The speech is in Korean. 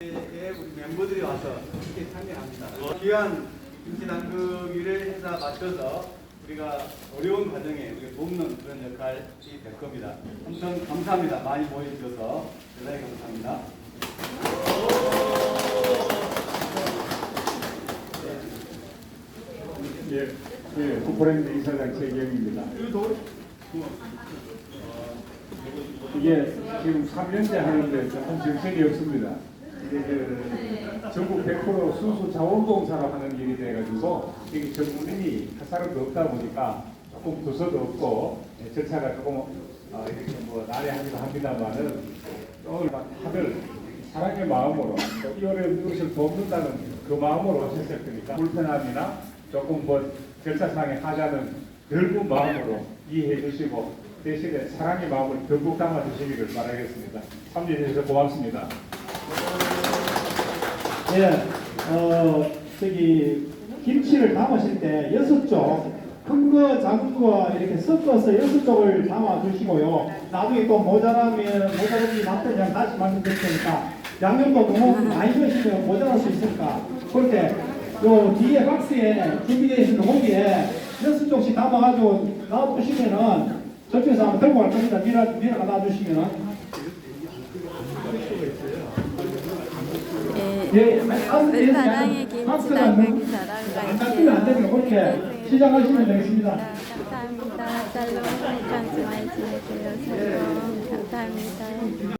에 우리 멤버들이 와서 함께 참여합니다. 귀한 김치 담그기를 해서 맞춰서 우리가 어려운 과정에 우리가 돕는 그런 역할이 될 겁니다. 아무튼 감사합니다. 많이 모여주셔서 대단히 감사합니다. 예, 예, 국보랜드 이사장 최경입니다. 이게 지금 3년째 하는데 조금 정신이 없습니다. 그 전국 100% 수수 자원봉사로 하는 일이 돼가지고 이게 전문인이 한 사람도 없다 보니까 조금 부서도 없고 예, 절차가 조금 어, 이렇게 뭐 난해하기도 합니다만은 오늘 다들 사랑의 마음으로 또이 어려운 것을 돕는다는 그 마음으로 오셨을 테니까 불편함이나 조금 뭐 절차상의 하자는 넓은 마음으로 이해해 주시고 대신에 사랑의 마음을 듬뿍 담아 주시기를 바라겠습니다. 참여해 주셔서 고맙습니다. 예, 어, 저기, 김치를 담으실 때 여섯 쪽, 큰 거, 작은 거 이렇게 섞어서 여섯 쪽을 담아 주시고요. 나중에 또 모자라면, 모자라면 맞대장 다시 만들 테니까, 양념도 너무 많이 넣으시면 모자랄 수 있으니까, 그렇게, 요 뒤에 박스에 준비되어 있는 고기에 여섯 쪽씩 담아가지고 놔두시면은, 저쪽에서 한번 들고 갈 겁니다. 밀어, 밀어 놔두시면은. 예, 사랑의 김치 자랑과 시작하시면 되겠습니다. 감사합니다. 좋아해 주세요. 샬롬 감사합니다.